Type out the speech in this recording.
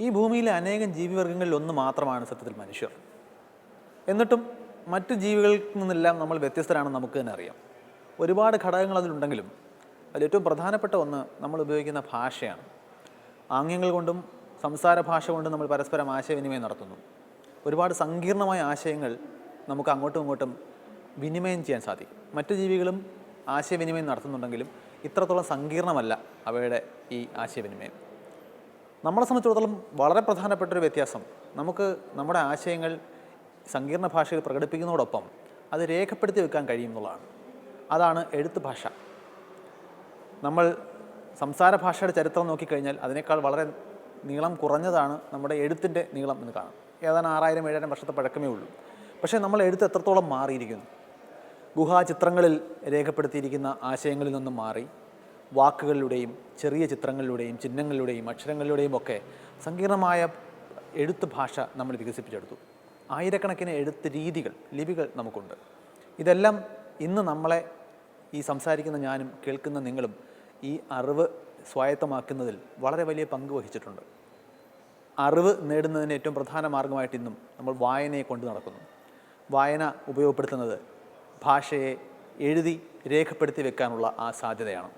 ഈ ഭൂമിയിലെ അനേകം ജീവിവർഗങ്ങളിൽ ഒന്ന് മാത്രമാണ് സത്യത്തിൽ മനുഷ്യർ. എന്നിട്ടും മറ്റു ജീവികളിൽ നിന്നെല്ലാം നമ്മൾ വ്യത്യസ്തരാണെന്ന് നമുക്ക് തന്നെ അറിയാം. ഒരുപാട് ഘടകങ്ങൾ അതിലുണ്ടെങ്കിലും അതിലേറ്റവും പ്രധാനപ്പെട്ട ഒന്ന് നമ്മൾ ഉപയോഗിക്കുന്ന ഭാഷയാണ്. ആംഗ്യങ്ങൾ കൊണ്ടും സംസാര ഭാഷ കൊണ്ടും നമ്മൾ പരസ്പരം ആശയവിനിമയം നടത്തുന്നു. ഒരുപാട് സങ്കീർണമായ ആശയങ്ങൾ നമുക്ക് അങ്ങോട്ടും ഇങ്ങോട്ടും വിനിമയം ചെയ്യാൻ സാധിക്കും. മറ്റു ജീവികളും ആശയവിനിമയം നടത്തുന്നുണ്ടെങ്കിലും ഇത്രത്തോളം സങ്കീർണമല്ല അവയുടെ ഈ ആശയവിനിമയം. നമ്മളെ സംബന്ധിച്ചിടത്തോളം വളരെ പ്രധാനപ്പെട്ട ഒരു വ്യത്യാസം. നമുക്ക് നമ്മുടെ ആശയങ്ങൾ സങ്കീർണ ഭാഷയിൽ പ്രകടിപ്പിക്കുന്നതോടൊപ്പം അത് രേഖപ്പെടുത്തി വെക്കാൻ കഴിയും എന്നുള്ളതാണ്. അതാണ് എഴുത്ത് ഭാഷ. നമ്മൾ സംസാര ഭാഷയുടെ ചരിത്രം നോക്കിക്കഴിഞ്ഞാൽ അതിനേക്കാൾ വളരെ നീളം കുറഞ്ഞതാണ് നമ്മുടെ എഴുത്തിന്റെ നീളം എന്ന് കാണാം. ഏതാനും ആറായിരം ഏഴായിരം വർഷത്തെ പഴക്കമേ ഉള്ളൂ. പക്ഷേ നമ്മൾ എഴുത്ത് എത്രത്തോളം മാറിയിരിക്കുന്നു? ഗുഹാചിത്രങ്ങളിൽ രേഖപ്പെടുത്തിയിരിക്കുന്ന ആശയങ്ങളിൽ നിന്നും മാറി. വാക്കുകളിലൂടെയും ചെറിയ ചിത്രങ്ങളിലൂടെയും ചിഹ്നങ്ങളിലൂടെയും അക്ഷരങ്ങളിലൂടെയും ഒക്കെ സങ്കീർണമായ എഴുത്ത് ഭാഷ നമ്മൾ വികസിപ്പിച്ചെടുത്തു. ആയിരക്കണക്കിന് എഴുത്ത് രീതികൾ ലിപികൾ നമുക്കുണ്ട്. ഇതെല്ലാം ഇന്ന് നമ്മളെ ഈ സംസാരിക്കുന്ന ഞാനും കേൾക്കുന്ന നിങ്ങളും ഈ അറിവ് സ്വായത്തമാക്കുന്നതിൽ വളരെ വലിയ പങ്ക് വഹിച്ചിട്ടുണ്ട്. അറിവ് നേടുന്നതിന് ഏറ്റവും പ്രധാന മാർഗമായിട്ട് ഇന്നും നമ്മൾ വായനയെ കൊണ്ടു നടക്കുന്നു. വായന ഉപയോഗപ്പെടുത്തുന്നത് ഭാഷയെ എഴുതി രേഖപ്പെടുത്തി വെക്കാനുള്ള ആ സാധ്യതയാണ്.